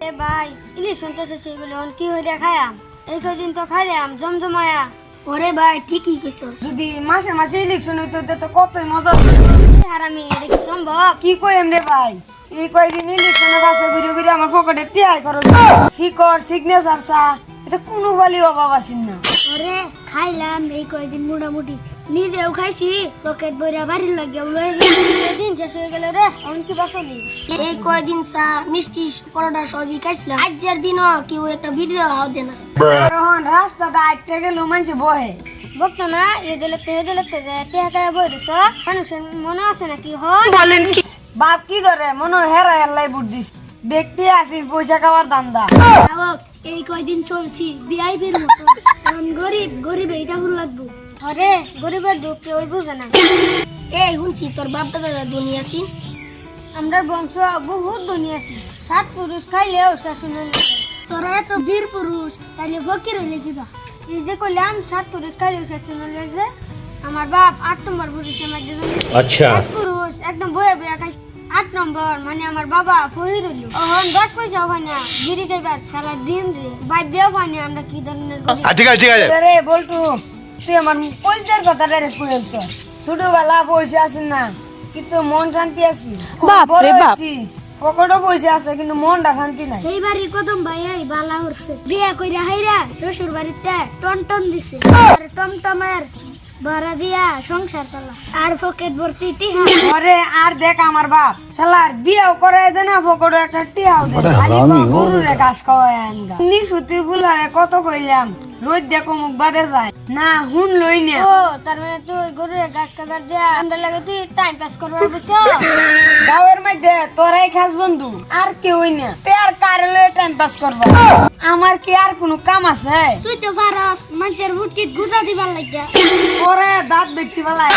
এ ভাই ইলেকশন তো শেষ হয়ে গেল কি হইলে খায়াম? এই কদিন তো খাইলাম জমজমায়া। ওরে ভাই ঠিকই কইছস। যদি মাসে মাসে ইলেকশন হইতো তো কতই মজা এই হারামি এটা কি সম্ভব? কি কইম রে ভাই? এই কয়দিন ইলেকশনে বাসে ঘুরে ঘুরে আমার পকেটে টিয়াই খরচ শিকড় সিগনেচার চা এটা কোনো বালি অভাব আছেন না। ওরে খাইলাম এই কয়দিন মোটামুটি। নিজেও খাইছি পকেট বইরা বাড়ির লাগিয়ে লয়ে দিন শেষ হয়ে গেল রে এখন কি বাসলি এই কয়দিন চা মিষ্টি পরোটা সবই খাইছিলাম। আজকের দিনও কেউ একটা ভিডিও হাও দে না। এখন রাস্তাটা আটটা গেল মানুষ বহে। বকতো না এ দিলে তে দিলে তে যায় তে হাতে বই রস মানুষের মনে আছে নাকি হয় বাপ কি করে? মনে হয় হেরা হেল্লাই বুট দিস ব্যক্তি আসিস পয়সা খাওয়ার যাবক, এই কয়দিন চলছি বিআইপির মতো। এখন গরিব গরিব এইটা ভুল লাগবো। হরে গরিবের দুঃখ কেউ বুঝে না। এই শুনছি তোর বাপ দাদা দুনিয়া আছি? আমরা বংশ বহুত দুনিয়া আছি। সাত পুরুষ খাইলেও শাসন তোর এত বীর পুরুষ তাহলে ফকির হইলে কিবা এই যে কইলাম সাত পুরুষ খাইলেও শাসন হইলে যে আমার বাপ আট নম্বর পুরুষের মধ্যে আচ্ছা। পুরুষ একদম বয়ে বয়ে খাই আট নম্বর মানে আমার বাবা ফহির হইল। ওহন দশ পয়সা হয় না বিড়ি খাইবার সারা দিন রে ভাই বিয়ে হয় না আমরা কি ধরনের ঠিক আছে ঠিক আছে। আরে বলটু তুই আমার পয়সার কথা ডাইরেক্ট কইছ ছোটবেলা পয়সা আছে না কিন্তু মন শান্তি আছি বাপ রে বাপ। পকেটও পয়সা আছে কিন্তু মনটা শান্তি নাই। এই বাড়ির কদম ভাই এই বালা হরছে। বিয়া কইরা হাইরা শ্বশুর বাড়িতে টন টন দিছে আর টমটমের ভাড়া দিয়া সংসার চালা। আর পকেট ভর্তি টিহা। ওরে আর দেখ আমার বাপ। শালার বিয়াও করে দে না ফকড়ো একটা টিয়াও দে খালি গরুরে ঘাস খাওয়ায় আনগা। নিশুতি বুলারে কত কইলাম রোজ দেখো মুখ বাদে যায়। না হুন লই না। ও তার মানে তুই গরুর গাছ কাটার দিয়া আমরা লাগে তুই টাইম পাস করবার বুঝছ গাঁয়ের মধ্যে তোরাই খাস বন্ধু আর কেউ না। তে আর কারে টাইম পাস করব? আমার কি আর কোনো কাম আছে? তুই তো পারস মানুষের বুটিত গুজা দিবার লাগিয়া? পরে দাঁত ব্যক্তি বেলায়